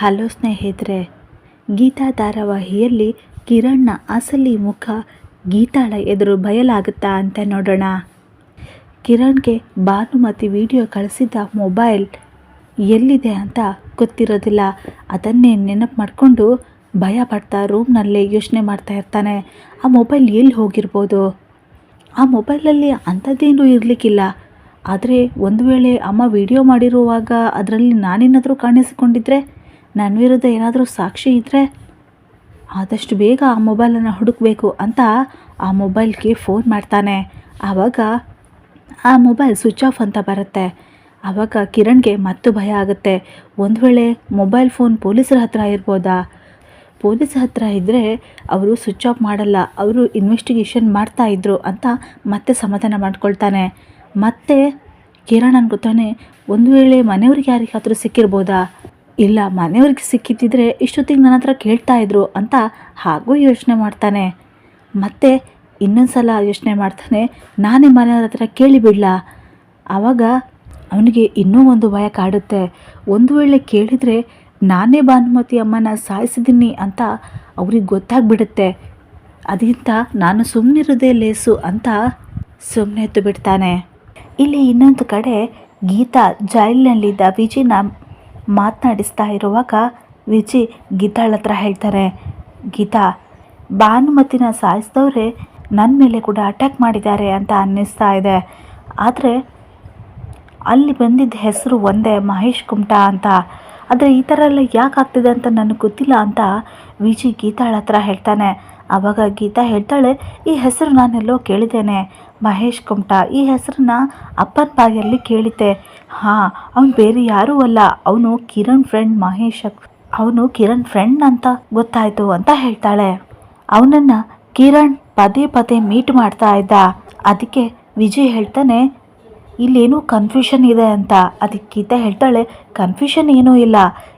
Hello ಸ್ನೇಹಿತರೆ, ಗೀತಾ ಧಾರಾವಾಹಿಯಲ್ಲಿ ಕಿರಣ್ನ ಅಸಲಿ ಮುಖ ಗೀತಾಳ ಎದುರು ಬಯಲಾಗುತ್ತಾ ಅಂತ ನೋಡೋಣ. ಕಿರಣ್ಗೆ ಭಾನುಮತಿ ವಿಡಿಯೋ ಕಳಿಸಿದ್ದ ಮೊಬೈಲ್ ಎಲ್ಲಿದೆ ಅಂತ ಗೊತ್ತಿರೋದಿಲ್ಲ. ಅದನ್ನೇ ನೆನಪು ಮಾಡಿಕೊಂಡು ಭಯ ಪಡ್ತಾ ರೂಮ್ನಲ್ಲೇ ಯೋಚನೆ ಮಾಡ್ತಾ ಇರ್ತಾನೆ. ಆ ಮೊಬೈಲ್ ಎಲ್ಲಿ ಹೋಗಿರ್ಬೋದು? ಆ ಮೊಬೈಲಲ್ಲಿ ಅಂಥದ್ದೇನು ಇರಲಿಕ್ಕಿಲ್ಲ. ಆದರೆ ಒಂದು ವೇಳೆ ಅಮ್ಮ ವಿಡಿಯೋ ಮಾಡಿರುವಾಗ ಅದರಲ್ಲಿ ನಾನೇನಾದರೂ ಕಾಣಿಸಿಕೊಂಡಿದ್ರೆ ನನ್ನ ವಿರುದ್ಧ ಏನಾದರೂ ಸಾಕ್ಷಿ ಇದ್ದರೆ ಆದಷ್ಟು ಬೇಗ ಆ ಮೊಬೈಲನ್ನು ಹುಡುಕಬೇಕು ಅಂತ ಆ ಮೊಬೈಲ್ಗೆ ಫೋನ್ ಮಾಡ್ತಾನೆ. ಆವಾಗ ಆ ಮೊಬೈಲ್ ಸ್ವಿಚ್ ಆಫ್ ಅಂತ ಬರುತ್ತೆ. ಆವಾಗ ಕಿರಣ್ಗೆ ಮತ್ತು ಭಯ ಆಗುತ್ತೆ. ಒಂದು ವೇಳೆ ಮೊಬೈಲ್ ಫೋನ್ ಪೊಲೀಸರ ಹತ್ರ ಇರ್ಬೋದಾ? ಪೊಲೀಸ್ ಹತ್ರ ಇದ್ದರೆ ಅವರು ಸ್ವಿಚ್ ಆಫ್ ಮಾಡಲ್ಲ, ಅವರು ಇನ್ವೆಸ್ಟಿಗೇಷನ್ ಮಾಡ್ತಾ ಇದ್ರು ಅಂತ ಮತ್ತೆ ಸಮಾಧಾನ ಮಾಡ್ಕೊಳ್ತಾನೆ. ಮತ್ತೆ ಕಿರಣ್ ಅನ್ಕೋತಾನೆ ಒಂದು ವೇಳೆ ಮನೆಯವ್ರಿಗೆ ಯಾರಿಗಾದರೂ ಸಿಕ್ಕಿರ್ಬೋದಾ? ಇಲ್ಲ, ಮನೆಯವ್ರಿಗೆ ಸಿಕ್ಕಿದ್ದಿದ್ರೆ ಇಷ್ಟೊತ್ತಿಗೆ ನನ್ನ ಹತ್ರ ಕೇಳ್ತಾ ಇದ್ರು ಅಂತ ಹಾಗೂ ಯೋಚನೆ ಮಾಡ್ತಾನೆ. ಮತ್ತೆ ಇನ್ನೊಂದು ಸಲ ಯೋಚನೆ ಮಾಡ್ತಾನೆ, ನಾನೇ ಮನೆಯವ್ರ ಹತ್ರ ಕೇಳಿಬಿಡ್ಲಾ ಆವಾಗ ಅವನಿಗೆ ಇನ್ನೂ ಒಂದು ಭಯ ಕಾಡುತ್ತೆ. ಒಂದು ವೇಳೆ ಕೇಳಿದರೆ, ನಾನೇ ಭಾನುಮತಿ ಅಮ್ಮನ ಸಾಯಿಸಿದ್ದೀನಿ ಅಂತ ಅವ್ರಿಗೆ ಗೊತ್ತಾಗ್ಬಿಡುತ್ತೆ. ಅದಕ್ಕಿಂತ ನಾನು ಸುಮ್ಮನಿರೋದೇ ಲೇಸು ಅಂತ ಸುಮ್ಮನೆ ಎತ್ತು ಬಿಡ್ತಾನೆ. ಇಲ್ಲಿ ಇನ್ನೊಂದು ಕಡೆ ಗೀತಾ ಜೈಲಿನಲ್ಲಿದ್ದ ವಿಜಿನ ಮಾತನಾಡಿಸ್ತಾ ಇರುವಾಗ ವಿಜಿ ಗೀತಾಳ ಹತ್ರ ಹೇಳ್ತಾರೆ, ಗೀತಾ, ಭಾನುಮತಿನ ಸಾಯಿಸಿದವ್ರೆ ನನ್ನ ಮೇಲೆ ಕೂಡ ಅಟ್ಯಾಕ್ ಮಾಡಿದ್ದಾರೆ ಅಂತ ಅನ್ನಿಸ್ತಾ ಇದೆ. ಆದರೆ ಅಲ್ಲಿ ಬಂದಿದ್ದ ಹೆಸರು ಒಂದೇ ಮಹೇಶ್ ಕುಮಟಾ ಅಂತ. ಆದರೆ ಈ ಥರ ಎಲ್ಲ ಯಾಕೆ ಆಗ್ತಿದೆ ಅಂತ ನನಗೆ ಗೊತ್ತಿಲ್ಲ ಅಂತ ವಿಜಿ ಗೀತಾಳ ಹತ್ರ ಹೇಳ್ತಾನೆ. ಆವಾಗ ಗೀತಾ ಹೇಳ್ತಾಳೆ, ಈ ಹೆಸರು ನಾನೆಲ್ಲೋ ಕೇಳಿದ್ದೇನೆ. ಮಹೇಶ್ ಕುಮಟಾ, ಈ ಹೆಸರನ್ನ ಅಪ್ಪನ ಬಾಯಲ್ಲಿ ಕೇಳಿದ್ದೆ. ಹಾಂ, ಅವನು ಬೇರೆ ಯಾರೂ ಅಲ್ಲ. ಅವನು ಕಿರಣ್ ಫ್ರೆಂಡ್ ಮಹೇಶ್ ಅವನು ಕಿರಣ್ ಫ್ರೆಂಡ್ ಅಂತ ಗೊತ್ತಾಯಿತು ಅಂತ ಹೇಳ್ತಾಳೆ. ಅವನನ್ನು ಕಿರಣ್ ಪದೇ ಪದೇ ಮೀಟ್ ಮಾಡ್ತಾ ಇದ್ದ. ಅದಕ್ಕೆ ವಿಜಯ್ ಹೇಳ್ತಾನೆ ಇಲ್ಲೇನೋ ಕನ್ಫ್ಯೂಷನ್ ಇದೆ ಅಂತ. ಅದಕ್ಕೆ ಹೇಳ್ತಾಳೆ ಕನ್ಫ್ಯೂಷನ್ ಏನೂ ಇಲ್ಲ.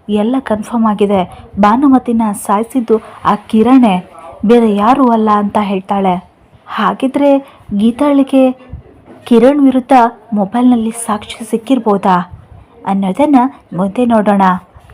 ಎಲ್ಲ ಕನ್ಫರ್ಮ್ ಆಗಿದೆ. ಭಾನುಮತಿನ ಸಾಯಿಸಿದ್ದು ಆ ಕಿರಣೇ. ಬೇರೆ ಯಾರೂ ಅಲ್ಲ ಅಂತ ಹೇಳ್ತಾಳೆ. ಹಾಗಿದ್ರೆ ಗೀತಾಳಿಗೆ ಕಿರಣ್ ವಿರುದ್ಧ ಮೊಬೈಲ್ನಲ್ಲಿ ಸಾಕ್ಷಿ ಸಿಕ್ಕಿರ್ಬೋದಾ? ಅನ್ನೋದನ್ನು ಮುಂದೆ ನೋಡೋಣ.